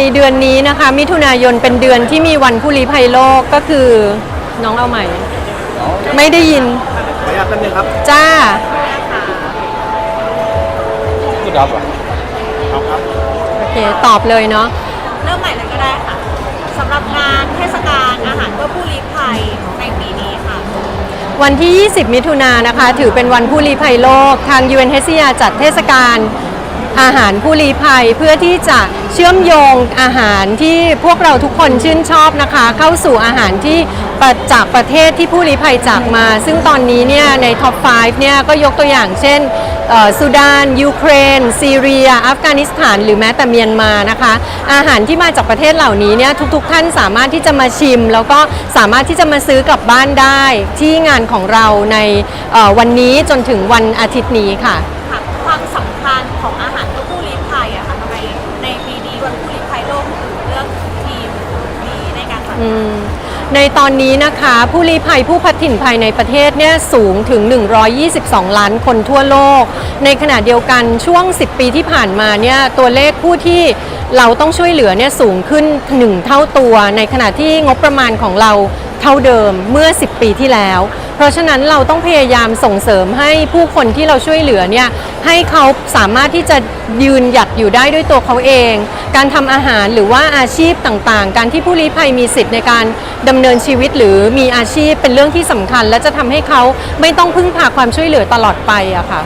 ในเดือนนี้นะคะ มิถุนายนเป็นเดือนที่มีวันผู้ลี้ภัยโลกก็คือน้องเอาใหม่ ไม่ได้ยินขออนุญาตแป๊บนึงครับจ้าพี่ดับเหรอเอาครับ โอเค ตอบเลยเนาะ เริ่มใหม่เลยก็ได้ค่ะสำหรับงานเทศกาลอาหารเพื่อผู้ลี้ภัยในปีนี้ค่ะ วันที่ 20 มิถุนายนนะคะ ถือเป็นวันผู้ลี้ภัยโลก ทาง UNHCR จัดเทศกาล อาหารผู้ลี้ภัยเพื่อที่จะเชื่อมโยงอาหารที่พวกเราทุกคนชื่นชอบนะคะ เข้าสู่อาหารที่จากประเทศที่ผู้ลี้ภัยจากมา ซึ่งตอนนี้เนี่ยในท็อป 5 เนี่ยก็ยกตัวอย่างเช่นสุดาน ยูเครน ซีเรีย อัฟกานิสถาน หรือแม้แต่เมียนมานะคะ อาหารที่มาจากประเทศเหล่านี้เนี่ยทุกๆ ท่านสามารถที่จะมาชิม แล้วก็สามารถที่จะมาซื้อกลับบ้านได้ที่งานของเราในวันนี้จนถึงวันอาทิตย์นี้ค่ะ ในตอนนี้นะคะ ผู้ลี้ภัยผู้พัดถิ่นภายในประเทศเนี่ยสูงถึง 122 ล้านคนทั่วโลก ในขณะเดียวกันช่วง 10 ปีที่ผ่านมาเนี่ยตัวเลขผู้ที่เราต้องช่วยเหลือเนี่ยสูงขึ้น 1 เท่าตัว ในขณะที่งบประมาณของเรา เท่าเดิมเมื่อ 10 ปีที่แล้ว เพราะฉะนั้นเราต้องพยายามส่งเสริมให้ผู้คนที่เราช่วยเหลือเนี่ยให้เขาสามารถที่จะยืนหยัดอยู่ได้ด้วยตัวเขาเอง การทำอาหารหรือว่าอาชีพต่างๆ การที่ผู้ลี้ภัยมีสิทธิ์ในการดำเนินชีวิตหรือมีอาชีพเป็นเรื่องที่สำคัญ และจะทำให้เขาไม่ต้องพึ่งพาความช่วยเหลือตลอดไปอะค่ะ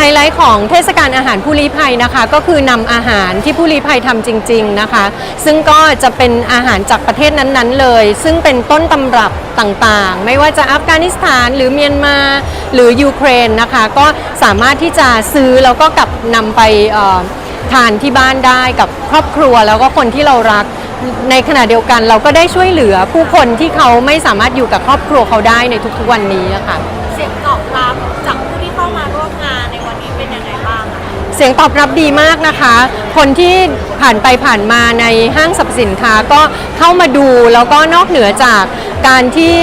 ไฮไลท์ของเทศกาลอาหารผู้ลี้ภัยนะคะ ก็คือนำอาหารที่ผู้ลี้ภัยทำจริง ๆนะคะ ซึ่งก็จะเป็นอาหารจากประเทศนั้นๆเลย ซึ่งเป็นต้นตำรับต่างๆ ไม่ว่าจะอัฟกานิสถานหรือเมียนมาหรือยูเครนนะคะ ก็สามารถที่จะซื้อแล้วก็กลับนำไปทานที่บ้านได้กับครอบครัวแล้วก็คนที่เรารักในขณะเดียวกันเราก็ได้ช่วยเหลือผู้คนที่เขาไม่สามารถอยู่กับครอบครัวเขาได้ในทุกๆวันนี้ะค่ะเสียงตอบรับ เสียงตอบรับดีมากนะคะ คนที่ผ่านไปผ่านมาในห้างสรรพสินค้าก็เข้ามาดูแล้วก็นอกเหนือจากการที่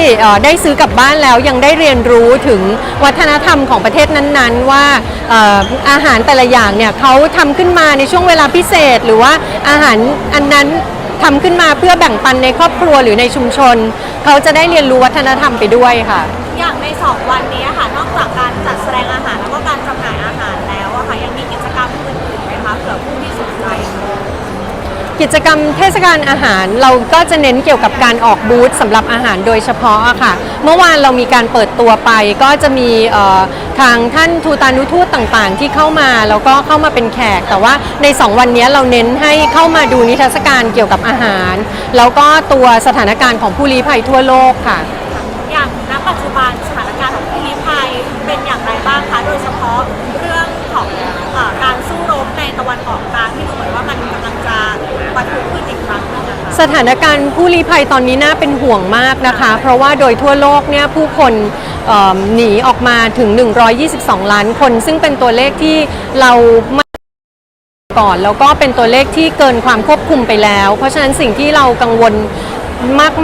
ได้ซื้อกลับบ้านแล้วยังได้เรียนรู้ถึงวัฒนธรรมของประเทศนั้นๆ ว่าอออาหารแต่ละอย่างเนี่ยเขาทำขึ้นมาในช่วงเวลาพิเศษ หรือว่าอาหารอันนั้นทำขึ้นมาเพื่อแบ่งปันในครอบครัวหรือในชุมชน เขาจะได้เรียนรู้วัฒนธรรมไปด้วยค่ะ อย่างในสองวัน กิจกรรมเทศกาลอาหารเราก็จะเน้นเกี่ยวกับการออกบูธสำหรับอาหารโดยเฉพาะอะค่ะ เมื่อวานเรามีการเปิดตัวไปก็จะมีทางท่านทูตานุทูตต่างๆ ที่เข้ามาแล้วก็เข้ามาเป็นแขก แต่ว่าใน 2 วันนี้เราเน้นให้เข้ามาดูนิทรรศการเกี่ยวกับอาหาร แล้วก็ตัวสถานการณ์ของผู้ลี้ภัยทั่วโลกค่ะ สถานการณ์ผู้ลี้ภัยตอนนี้น่าเป็นห่วงมากนะคะ เพราะว่าโดยทั่วโลกเนี่ยผู้คนหนีออกมาถึง 122 ล้านคน ซึ่งเป็นตัวเลขที่เราไม่ก่อนแล้วก็เป็นตัวเลขที่เกินความควบคุมไปแล้ว เพราะฉะนั้นสิ่งที่เรากังวล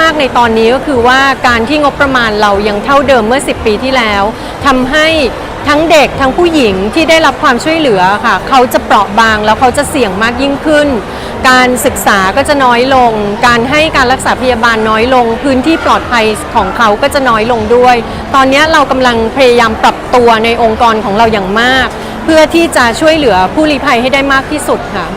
มากๆในตอนนี้ก็คือว่าการที่งบประมาณเรายังเท่าเดิมเมื่อ 10 ปีที่แล้วทำให้ ทั้งเด็กทั้งผู้หญิงที่ได้รับความช่วยเหลือค่ะ เขาจะเปราะบางแล้วเขาจะเสี่ยงมากยิ่งขึ้น การศึกษาก็จะน้อยลง การให้การรักษาพยาบาลน้อยลง พื้นที่ปลอดภัยของเขาก็จะน้อยลงด้วย ตอนนี้เรากำลังพยายามปรับตัวในองค์กรของเราอย่างมาก เพื่อที่จะช่วยเหลือผู้ลี้ภัยให้ได้มากที่สุดค่ะ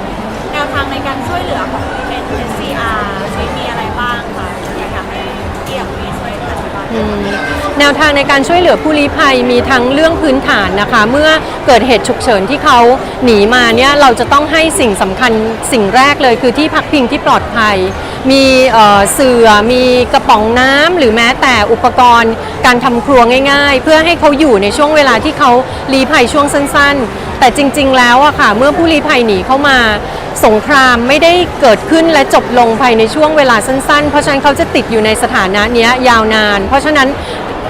แนวทางในการช่วยเหลือผู้ลี้ภัยมีทั้งเรื่องพื้นฐานนะคะ เมื่อเกิดเหตุฉุกเฉินที่เขาหนีมาเนี่ยเราจะต้องให้สิ่งสำคัญสิ่งแรกเลยคือที่พักพิงที่ปลอดภัย มีเสื่อมีกระป๋องน้ำหรือแม้แต่อุปกรณ์ การทำครัวง่าย ๆ เพื่อให้เขาอยู่ในช่วงเวลาที่เขาลี้ภัยช่วงสั้น ๆ แต่จริง ๆ แล้วอะค่ะเมื่อผู้ลี้ภัยหนีเข้ามาสงครามไม่ได้เกิดขึ้นและจบลงภายในช่วงเวลาสั้นๆ เพราะฉะนั้นเขาจะติดอยู่ในสถานะเนี้ยยาวนาน เพราะฉะนั้น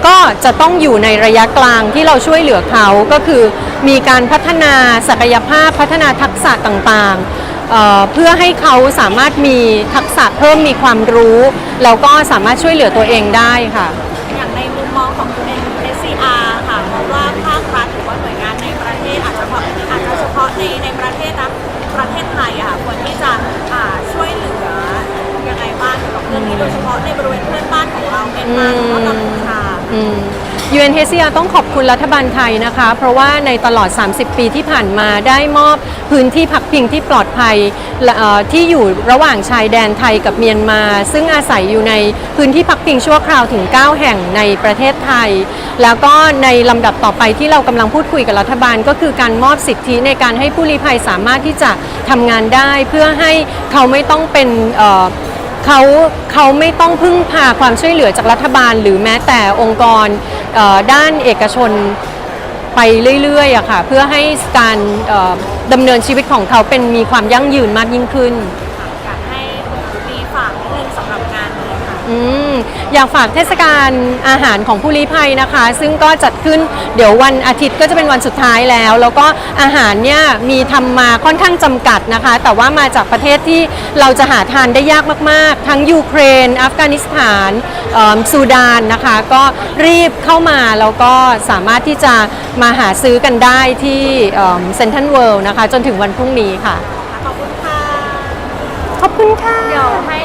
ก็จะต้องอยู่ในระยะกลางที่เราช่วยเหลือเขาก็คือมีการพัฒนาศักยภาพพัฒนาทักษะต่างๆ เพื่อให้เขาสามารถมีทักษะเพิ่มมีความรู้แล้วก็สามารถช่วยเหลือตัวเองได้ค่ะ อย่างในมุมมองของคุณเอง SCR ค่ะมองว่าภาครัฐหรือว่าหน่วยงานในประเทศอาจจะอาจจะเฉพาะในประเทศนะประเทศไทยค่ะควรที่จะช่วยเหลือยังไงบ้างเกี่ยวกับเรื่องนี้โดยเฉพาะในบริเวณเพื่อนบ้านของเราเป็นมาหรือว่ากัม UNHCR ต้องขอบคุณรัฐบาลไทยนะคะ เพราะว่าในตลอด 30 ปีที่ผ่านมาได้มอบพื้นที่พักพิงที่ปลอดภัยที่อยู่ระหว่างชายแดนไทยกับเมียนมา ซึ่งอาศัยอยู่ในพื้นที่พักพิงชั่วคราวถึง 9 แห่งในประเทศไทย แล้วก็ในลำดับต่อไปที่เรากำลังพูดคุยกับรัฐบาล ก็คือการมอบสิทธิในการให้ผู้ลี้ภัยสามารถที่จะทำงานได้ เพื่อให้เขาไม่ต้องเป็น เขาเขาไม่ต้องพึ่งพาความช่วยเหลือจากรัฐบาล หรือแม้แต่องค์กรด้านเอกชนไปเรื่อยๆอะค่ะเพื่อให้การดำเนินชีวิตของเขาเป็นมีความยั่งยืนมากยิ่งขึ้น อืมอยากฝากเทศกาลอาหารของผู้ลี้ภัยนะคะ ซึ่งก็จัดขึ้นเดี๋ยววันอาทิตย์ก็จะเป็นวันสุดท้ายแล้ว แล้วก็อาหารเนี่ยมีทำมาค่อนข้างจำกัดนะคะ แต่ว่ามาจากประเทศที่เราจะหาทานได้ยากมาก ๆ ทั้งยูเครน อัฟกานิสถานเอิ่มซูดานนะคะ ก็รีบเข้ามาแล้วก็สามารถที่จะมาหาซื้อกันได้ที่เซ็นทรัลเวิลด์นะคะ จนถึงวันพรุ่งนี้ค่ะ ขอบคุณค่ะ ขอบคุณค่ะเดี๋ยวให้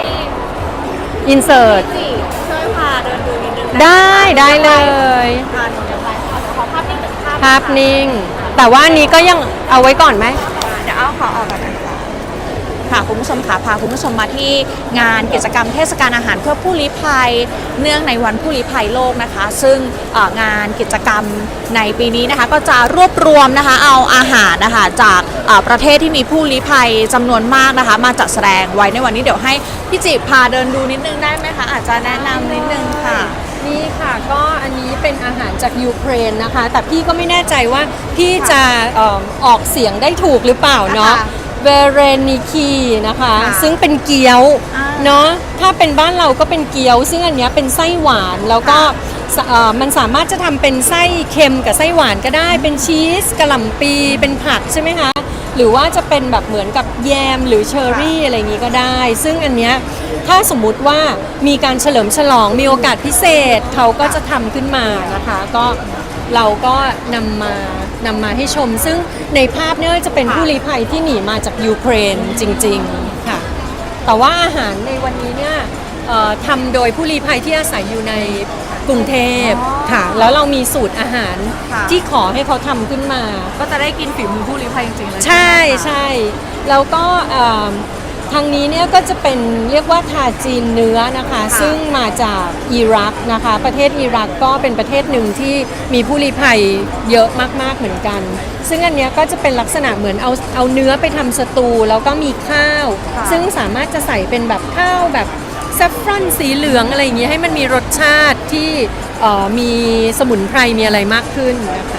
อินเสิร์ตจีช่วยพาเดินดูนิดนึงได้ได้เลย อ่าหนูจะไปขอขอภาพนิ่งหนึ่งภาพภาพนิ่ง แต่ว่าอันนี้ก็ยังเอาไว้ก่อนไหม เดี๋ยวเอาขอออกก่อนนะ คะค่ะคุณผู้ชมค่ะพาคุณผู้ชมมาที่งานกิจกรรมเทศกาลอาหารเพื่อผู้ลี้ภัย เนื่องในวันผู้ลี้ภัยโลกนะคะ ซึ่งเอ่องานกิจกรรมในปีนี้นะคะ ก็จะรวบรวมนะคะเอาอาหารนะคะจากเอ่อประเทศที่มีผู้ลี้ภัยจำนวนมากนะคะ มาจัดแสดงไว้ในวันนี้เดี๋ยวให้พี่จิพาเดินดูนิดนึงได้ไหมคะอาจจะแนะนำนิดนึงค่ะนี่ค่ะก็อันนี้เป็นอาหารจากยูเครนนะคะ แต่พี่ก็ไม่แน่ใจว่าพี่จะเอ่อออกเสียงได้ถูกหรือเปล่าเนาะค่ะ เวเรนิคีนะคะ ค่ะซึ่งเป็นเกี๊ยวอ่าเนาะถ้าเป็นบ้านเราก็เป็นเกี๊ยว ซึ่งอันเนี้ยเป็นไส้หวานแล้วก็สเอ่อมันสามารถจะทำเป็นไส้เค็มกับไส้หวานก็ได้ เป็นชีสกระหล่ำปีเป็นผักใช่ไหมคะ หรือว่าจะเป็นแบบเหมือนกับแยมหรือเชอร์รี่อะไรอย่างนี้ก็ได้ ซึ่งอันเนี้ยถ้าสมมุติว่ามีการเฉลิมฉลองมีโอกาสพิเศษเขาก็จะทำขึ้นมานะคะ ก็ เราก็นำมานำมาให้ชม ซึ่งในภาพเนี่ยจะเป็นผู้ลี้ภัยที่หนีมาจากยูเครนจริงๆค่ะ แต่ว่าอาหารในวันนี้เนี่ยเอ่อทำโดยผู้ลี้ภัยที่อาศัยอยู่ในกรุงเทพค่ะ แล้วเรามีสูตรอาหารค่ะ ที่ขอให้เขาทำขึ้นมา ก็จะได้กินฝีมือผู้ลี้ภัยจริงๆเลยใช่ใช่แล้วก็เอิ่ม ทางนี้เนี่ยก็จะเป็นเรียกว่าทาจีนเนื้อนะคะ ซึ่งมาจากอิรักนะคะ ประเทศอิรักก็เป็นประเทศหนึ่งที่มีผู้ลี้ภัยเยอะมากๆเหมือนกัน ซึ่งอันเนี้ยก็จะเป็นลักษณะเหมือนเอาเอาเนื้อไปทำสตูแล้วก็มีข้าวค่ะซึ่งสามารถจะใส่เป็นแบบข้าวแบบแซฟฟรอนสีเหลืองอะไรอย่างเงี้ยให้มันมีรสชาติที่เอ่อมีสมุนไพรมีอะไรมากขึ้นนะคะ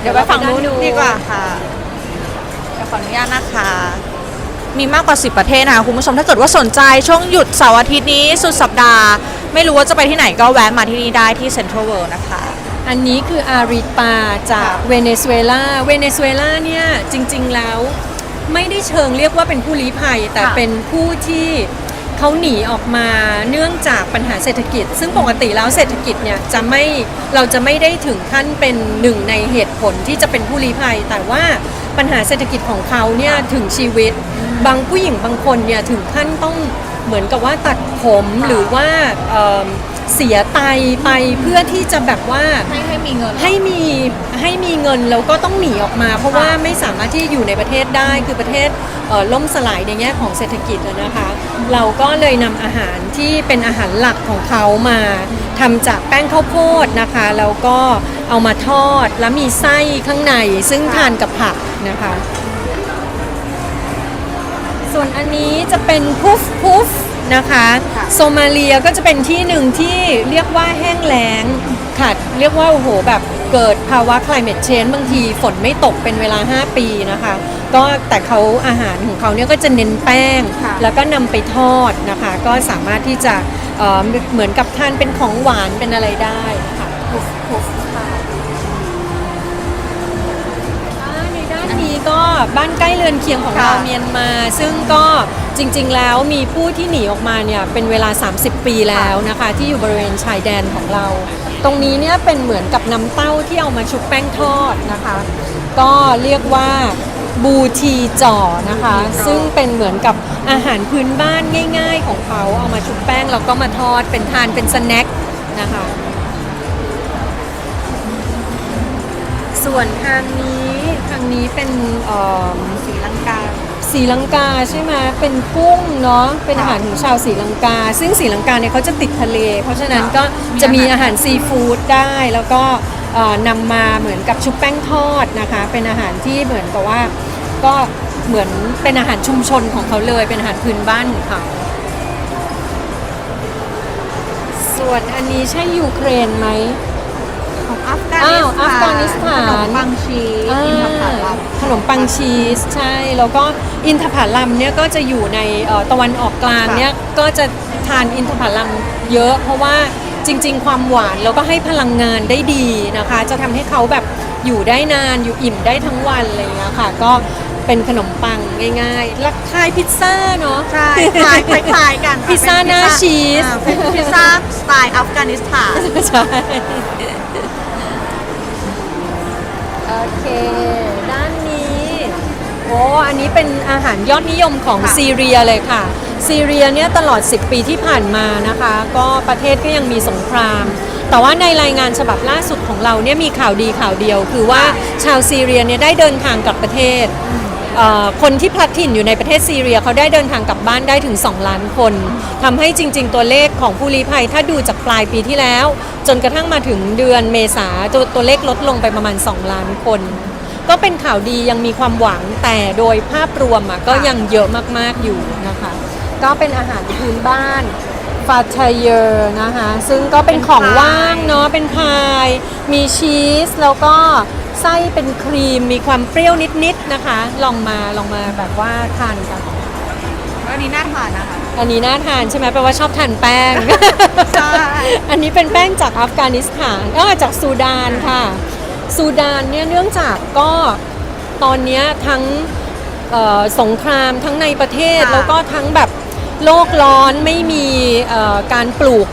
เดี๋ยวไปฝั่งนู้นดีกว่าค่ะเดี๋ยวขออนุญาตนะคะ มีมากกว่า 10 ประเทศนะคะคุณผู้ชมถ้าเกิดว่าสนใจช่วงหยุดเสาร์อาทิตย์นี้สุดสัปดาห์ ไม่รู้ว่าจะไปที่ไหนก็แวะมาที่นี่ได้ที่เซ็นทรัลเวิลด์นะคะ อันนี้คืออาริปาจากเวเนซุเอลา เวเนซุเอลาเนี่ยจริงๆแล้วไม่ได้เชิงเรียกว่าเป็นผู้ลี้ภัย แต่ค่ะเป็นผู้ที่ เขาหนีออกมาเนื่องจากปัญหาเศรษฐกิจ ซึ่งปกติแล้วเศรษฐกิจเนี่ยจะไม่เราจะไม่ได้ถึงขั้นเป็นหนึ่งในเหตุผลที่จะเป็นผู้ลี้ภัย แต่ว่าปัญหาเศรษฐกิจของเขาเนี่ยถึงชีวิต บางผู้หญิงบางคนเนี่ยถึงขั้นต้องเหมือนกับว่าตัดผมหรือว่า เอิ่มเสียไตไปเพื่อที่จะแบบว่าให้ให้มีเงิน ให้มีให้มีเงินแล้วก็ต้องหนีออกมา เพราะว่าไม่สามารถที่จะอยู่ในประเทศได้คือประเทศเอ่อล่มสลายในแง่ของเศรษฐกิจอะนะคะ เราก็เลยนำอาหารที่เป็นอาหารหลักของเขามาทำจากแป้งข้าวโพดนะคะแล้วก็เอามาทอดแล้วมีไส้ข้างในซึ่งทานกับผักนะคะ ส่วนอันนี้จะเป็นพุฟพุฟ นะคะค่ะโซมาเลียก็จะเป็นที่หนึ่งที่เรียกว่าแห้งแล้งค่ะเรียกว่าโอ้โหแบบเกิดภาวะ climate change บางทีฝนไม่ตกเป็นเวลา 5 ปีนะคะ ก็แต่เขาอาหารของเขาเนี่ยก็จะเน้นแป้งค่ะแล้วก็นำไปทอดนะคะ ก็สามารถที่จะเอ่อเหมือนกับทานเป็นของหวานเป็นอะไรได้ค่ะพุฟพุฟค่ะอ่าในด้านนี้ก็บ้านใกล้เรือนเคียงของเราค่ะเมียนมา ซึ่งก็ จริง ๆ แล้วมีผู้ที่หนีออกมาเนี่ยเป็นเวลา 30 ปีแล้วนะคะ ที่อยู่บริเวณชายแดนของเรา ตรงนี้เนี่ยเป็นเหมือนกับน้ำเต้าที่เอามาชุบแป้งทอดนะคะ ก็เรียกว่าบูทีจ่อนะคะ ซึ่งเป็นเหมือนกับอาหารพื้นบ้านง่าย ๆ ของเขาเอามาชุบแป้งแล้วก็มาทอดเป็นทานเป็นสแน็คนะคะส่วนทางนี้ทางนี้เป็นเอ่อ สีลังกา ศรีลังกาใช่ไหมเป็นกุ้งเนาะเป็นอาหารของชาวศรีลังกา ซึ่งศรีลังกาเนี่ยเขาจะติดทะเล เพราะฉะนั้นก็จะมีอาหารซีฟู้ดได้แล้วก็นำมาเหมือนกับชุบแป้งทอดนะคะ เป็นอาหารที่เหมือนกับว่าก็เหมือนเป็นอาหารชุมชนของเขาเลย เป็นอาหารพื้นบ้านของเขาส่วนอันนี้ใช่ยูเครนไหม องอัฟกาอ้าวอัฟกานิสถานขนมปังชีสอ่าอินทผลัม ขนมปังชีสใช่ แล้วก็อินทผลัมเนี่ยก็จะอยู่ในเอ่อตะวันออกกลางค่ะเนี่ยก็จะทานอินทผลัมเยอะ เพราะว่าจริง ๆ ความหวานแล้วก็ให้พลังงานได้ดีนะคะ จะทำให้เขาแบบอยู่ได้นานอยู่อิ่มได้ทั้งวันอะไรอย่างเงี้ยค่ะ ก็เป็นขนมปังง่ายๆและคล้ายพิซซ่าเนาะ ใช่คล้ายคล้ายๆกันค่ะพิซซ่าหน้าชีส อ่าเป็นพิซซ่าสไตล์อัฟกานิสถาน ใช่โอ เค ด้านนี้โอ้อันนี้เป็นอาหารยอดนิยมของค่ะซีเรียเลยค่ะ ซีเรียเนี่ยตลอด 10 ปีที่ผ่านมานะคะ ก็ประเทศก็ยังมีสงคราม แต่ว่าในรายงานฉบับล่าสุดของเราเนี่ยมีข่าวดีข่าวเดียว คือว่าชาวซีเรียเนี่ยได้เดินทางกลับประเทศเอ่อ คนที่พลัดถิ่นอยู่ในประเทศซีเรียเขาได้เดินทางกลับบ้านได้ถึง 2 ล้านคนทำให้จริง ๆ ตัวเลขของผู้ลี้ภัย ถ้าดูจากปลายปีที่แล้ว จนกระทั่งมาถึงเดือนเมษาตัวตัวเลขลดลงไปประมาณ 2 ล้านคน ก็เป็นข่าวดียังมีความหวังแต่โดยภาพรวมอะก็ยังเยอะมากๆอยู่นะคะ ก็เป็นอาหารพื้นบ้านฟาชเยอร์นะคะ ซึ่งก็เป็นของว่างเนาะเป็นพาย มีชีสแล้วก็ ไส้เป็นครีมมีความเปรี้ยวนิดๆนะคะ ลองมาลองมาแบบว่าทานกัน อันนี้น่าทานนะคะ อันนี้น่าทานใช่ไหมแปลว่าชอบทานแป้ง ใช่ อันนี้เป็นแป้งจากอัฟกานิสถานเออจากซูดานค่ะ ซูดานเนี่ยเนื่องจากก็ตอนเนี้ยทั้งเอ่อสงครามทั้งในประเทศค่ะแล้วก็ทั้งแบบโลกร้อนไม่มีเอ่อการปลูก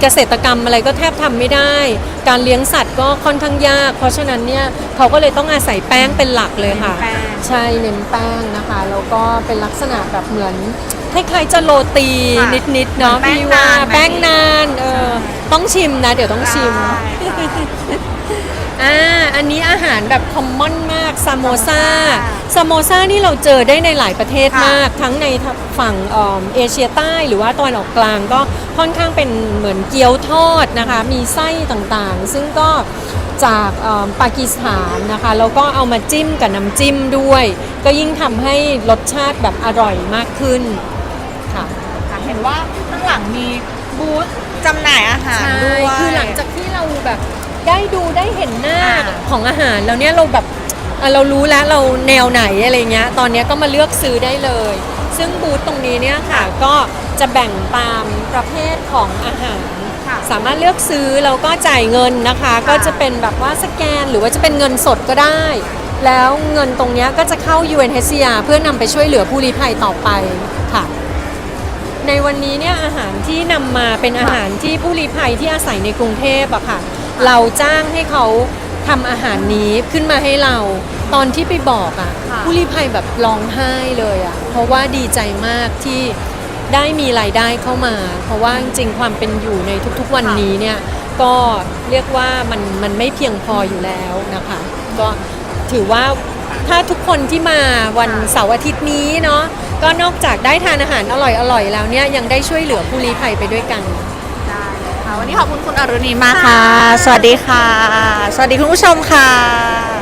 เกษตรกรรมอะไรก็แทบทำไม่ได้ การเลี้ยงสัตว์ก็ค่อนข้างยาก เพราะฉะนั้นเนี่ยเขาก็เลยต้องอาศัยแป้งเป็นหลักเลยค่ะแป้งใช่เน้นแป้งนะคะแล้วก็เป็นลักษณะแบบเหมือนคล้ายๆจะโรตีค่ะนิดๆเนาะเหมือนแป้งพี่ว่านานไหมแป้งนานเออต้องชิมนะ เดี๋ยวต้องชิมได้ค่ะ อ่าอันนี้อาหารแบบคอมมอนมากซามโมซาซามโมซ่าซามโมซานี่เราเจอได้ในหลายประเทศค่ะมาก ทั้งในฝั่งเอิ่มเอเชียใต้หรือว่าตะวันออกกลางก็ค่อนข้างเป็นเหมือนเกี๊ยวทอดนะคะ มีไส้ต่างๆ ซึ่งก็จากเอิ่มปากีสถานนะคะ แล้วก็เอามาจิ้มกับน้ำจิ้มด้วย ก็ยิ่งทำให้รสชาติแบบอร่อยมากขึ้นค่ะค่ะเห็นว่าข้างหลังมีบูธจำหน่ายอาหารใช่ด้วยคือหลังจากที่เราแบบ ได้ดูได้เห็นหน้าอ่าของอาหารแล้วเนี่ยเราแบบอะเรารู้แล้วเราแนวไหนอะไรเงี้ย ตอนเนี้ยก็มาเลือกซื้อได้เลย ซึ่งบูธตรงนี้เนี่ยค่ะก็จะแบ่งตามประเภทของอาหารค่ะสามารถเลือกซื้อแล้วก็จ่ายเงินนะคะ ก็จะเป็นแบบว่าสแกนหรือว่าจะเป็นเงินสดก็ได้ แล้วเงินตรงเนี้ยก็จะเข้า UNHCR เพื่อนำไปช่วยเหลือผู้ลี้ภัยต่อไปค่ะในวันนี้เนี่ยอาหารที่นำมาเป็นอาหารที่ผู้ลี้ภัยที่อาศัยในกรุงเทพอะค่ะ เราจ้างให้เขาทำอาหารนี้ขึ้นมาให้เรา ตอนที่ไปบอกอะค่ะ ผู้ลี้ภัยแบบร้องไห้เลยอะเพราะว่าดีใจมากที่ได้มีรายได้เข้ามา เพราะว่าจริงๆความเป็นอยู่ในทุกๆวันนี้เนี่ยก็เรียกว่ามันมันไม่เพียงพออยู่แล้วนะคะ ก็ถือว่าถ้าทุกคนที่มาวันเสาร์อาทิตย์นี้เนาะก็นอกจากได้ทานอาหารอร่อยๆแล้วเนี่ยยังได้ช่วยเหลือผู้ลี้ภัยไปด้วยกันได้เลยค่ะ วันนี้ขอบคุณคุณอรุณีมากค่ะ สวัสดีค่ะ สวัสดีคุณผู้ชมค่ะ